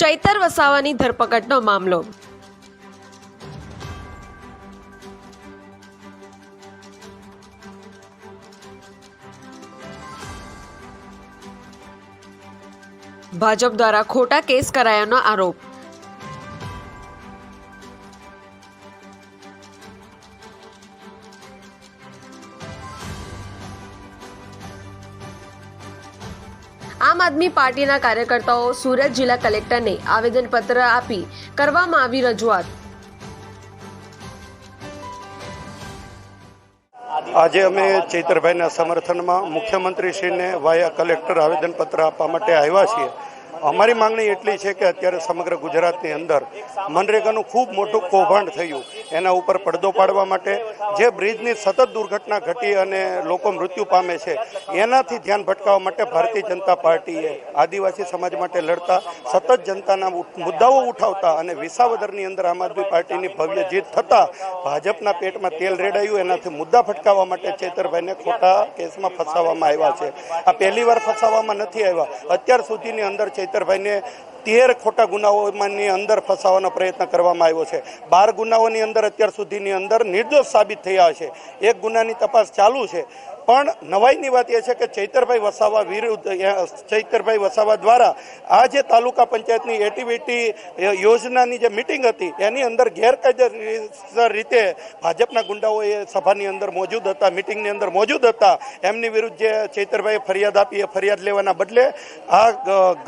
ચૈતર વસાવાની ધરપકડનો મામલો. ભાજપ દ્વારા ખોટા કેસ કરાયાનો આરોપ. આમ આદમી પાર્ટીના કાર્યકર્તાઓ સુરત જિલ્લા કલેક્ટરને આવેદનપત્ર આપી કરવામાં આવી રજૂઆત. આજે અમે ચૈતરભાઈના સમર્થનમાં મુખ્યમંત્રીશ્રીને વાયા કલેક્ટર આવેદનપત્ર આપવા માટે આવ્યા છીએ. અમારી માંગણી એટલી છે કે અત્યારે સમગ્ર ગુજરાતની અંદર મનરેગાનું ખૂબ મોટું કૌભાંડ થયું. એના ઉપર પડદો પાડવા માટે જે બ્રિજની સતત દુર્ઘટના ઘટી અને લોકો મૃત્યુ પામે છે, એનાથી ધ્યાન ભટકાવવા માટે ભારતીય જનતા પાર્ટીએ આદિવાસી સમાજ માટે લડતા, સતત જનતાના મુદ્દાઓ ઉઠાવતા અને વિસાવદરની અંદર આમ આદમી પાર્ટીની ભવ્ય જીત થતાં ભાજપના પેટમાં તેલ રેડાયું, એનાથી મુદ્દા ફટકાવવા માટે ચેતરભાઈને ખોટા કેસમાં ફસાવવામાં આવ્યા છે. આ પહેલી વાર ફસાવવામાં નથી આવ્યા. અત્યાર સુધીની અંદર ચૈતરભાઈને તેર ખોટા ગુનાઓમાંની અંદર ફસાવવાનો પ્રયત્ન કરવામાં આવ્યો છે. બાર ગુનાઓની અંદર અત્યાર સુધીની અંદર નિર્દોષ સાબિત થયા છે. એક ગુનાની તપાસ ચાલુ છે. પણ નવાઈની વાત એ છે કે ચૈતરભાઈ વસાવા વિરુદ્ધ ચૈતરભાઈ વસાવા દ્વારા આ જે તાલુકા પંચાયતની એટીવીટી યોજનાની જે મિટિંગ હતી, એની અંદર ગેરકાયદેસર રીતે ભાજપના ગુંડાઓ એ સભાની અંદર મોજૂદ હતા, મિટિંગની અંદર મોજૂદ હતા. એમની વિરુદ્ધ જે ચૈતરભાઈએ ફરિયાદ આપી, એ ફરિયાદ લેવાના બદલે આ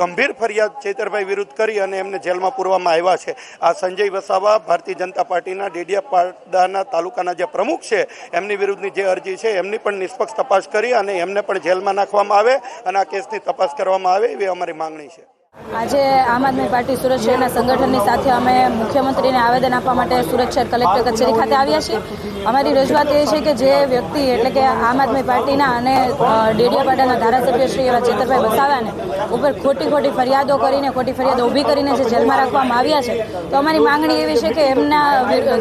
ગંભીર ફરિયાદ ચૈતરભાઈ વિરુદ્ધ કરી અને એમને જેલમાં પૂરવામાં આવ્યા છે. આ સંજય વસાવા ભારતીય જનતા પાર્ટીના ડેડિયાપાડાના તાલુકાના જે પ્રમુખ છે, એમની વિરુદ્ધની જે અરજી છે, એમની પણ નિષ્પક્ષ તપાસ કરી અને એમને પણ જેલમાં નાખવામાં આવે અને આ કેસની તપાસ કરવામાં આવે એવી અમારી માંગણી છે. આજે આમ આદમી પાર્ટી સુરત શહેરના સંગઠનની સાથે અમે મુખ્યમંત્રીને આવેદન આપવા માટે સુરત શહેર કલેક્ટર કચેરી ખાતે આવ્યા છીએ. અમારી રજૂઆત એ છે કે જે વ્યક્તિ એટલે કે આમ આદમી પાર્ટીના અને ડેડિયાપાડાના ધારાસભ્ય શ્રી એવા ચેતરભાઈ વસાવાને ઉપર ખોટી ખોટી ફરિયાદો કરીને, ખોટી ફરિયાદો ઊભી કરીને જે જેલમાં રાખવામાં આવ્યા છે. તો અમારી માંગણી એવી છે કે એમના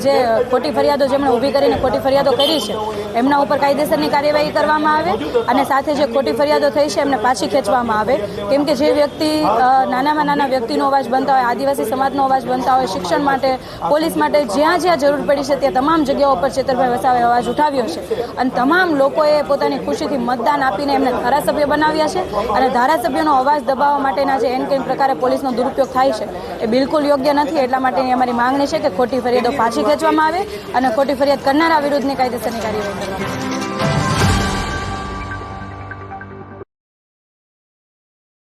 જે ખોટી ફરિયાદો જેમણે ઊભી કરીને ખોટી ફરિયાદો કરી છે, એમના ઉપર કાયદેસરની કાર્યવાહી કરવામાં આવે અને સાથે જે ખોટી ફરિયાદો થઈ છે એમને પાછી ખેંચવામાં આવે. કેમ કે જે વ્યક્તિ નાનામાં નાના વ્યક્તિનો અવાજ બનતા હોય, આદિવાસી સમાજનો અવાજ બનતા હોય, શિક્ષણ માટે, પોલીસ માટે જ્યાં જ્યાં જરૂર પડી છે ત્યાં તમામ જગ્યાઓ પર ચેતરભાઈ વસાવાએ અવાજ ઉઠાવ્યો છે. અને તમામ લોકોએ પોતાની ખુશીથી મતદાન આપીને એમને ધારાસભ્ય બનાવ્યા છે અને ધારાસભ્યનો અવાજ દબાવવા માટેના જે એન કેન પ્રકારે પોલીસનો દુરુપયોગ થાય છે એ બિલકુલ યોગ્ય નથી. એટલા માટેની અમારી માંગણી છે કે ખોટી ફરિયાદો પાછી ખેંચવામાં આવે અને ખોટી ફરિયાદ કરનારા વિરુદ્ધની કાયદેસરની કાર્યવાહી કરવામાં આવે.